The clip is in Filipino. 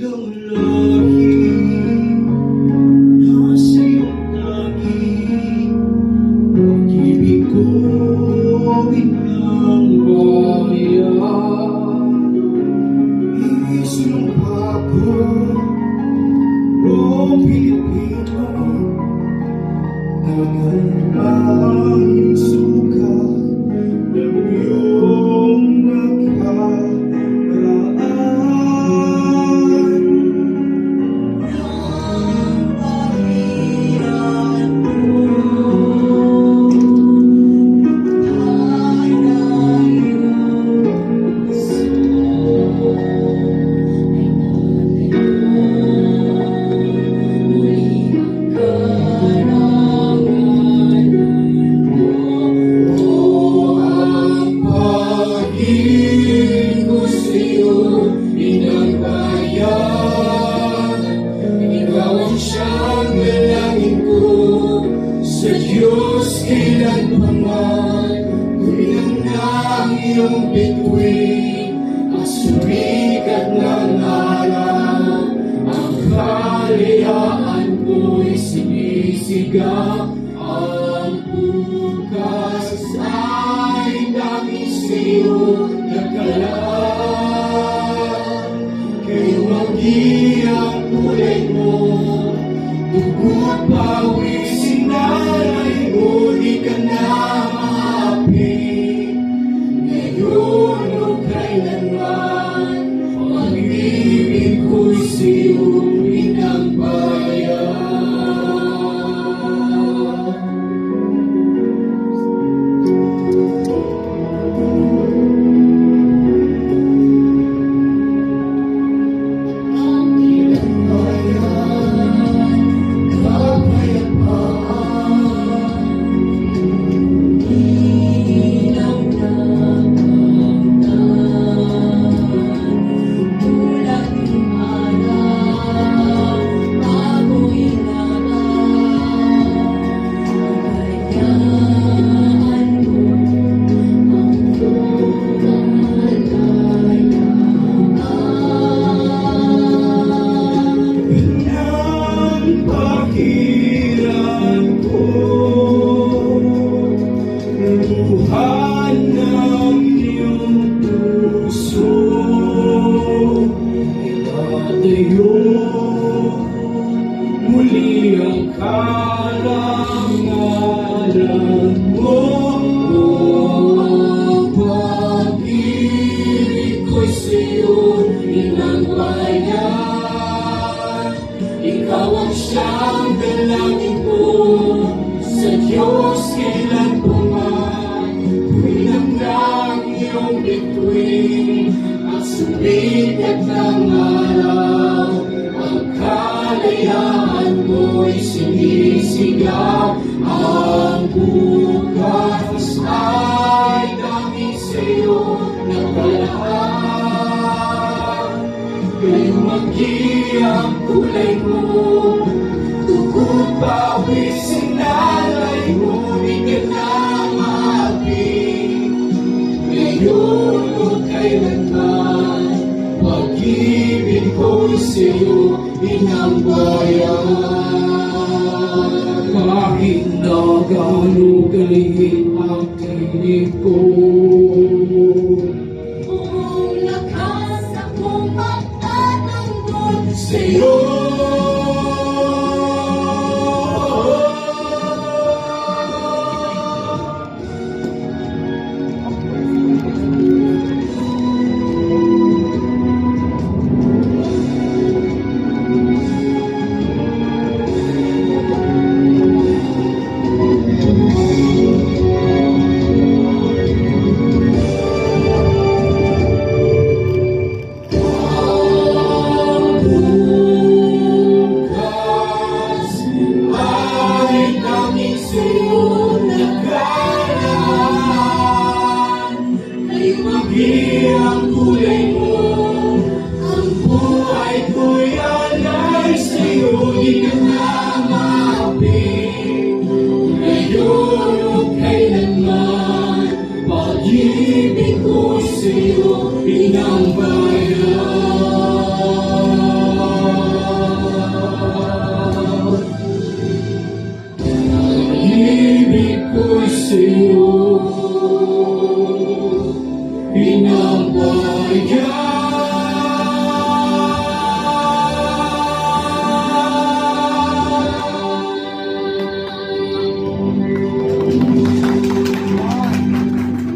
Đông kailanman. Kuminang ng iyong bituin at sumikat ng araw. Ang kalayaan ko'y sinisigaw. Ang bukas ay namin sa'yo nagkalaan. Kayo mag-iyang mo, dugo't pawis ang O pag-ibig ko'y sa'yo Inang bayan ikaw ang siyang dalangin ko sa Diyos kailan puman. Kulang ng iyong bituin at sumikat ng araw. Ang kalayaan sinisigaw. Ang bukas ay dami sa'yo nagkalaan. Kayo mag-iyang kulay mo Tugot pawis sinalay mo Di ka na maapit Ngayon o kailanman Pag-ibig ko'y sa'yo Inang bayan Kahit na gaano kaliit ang tinig ko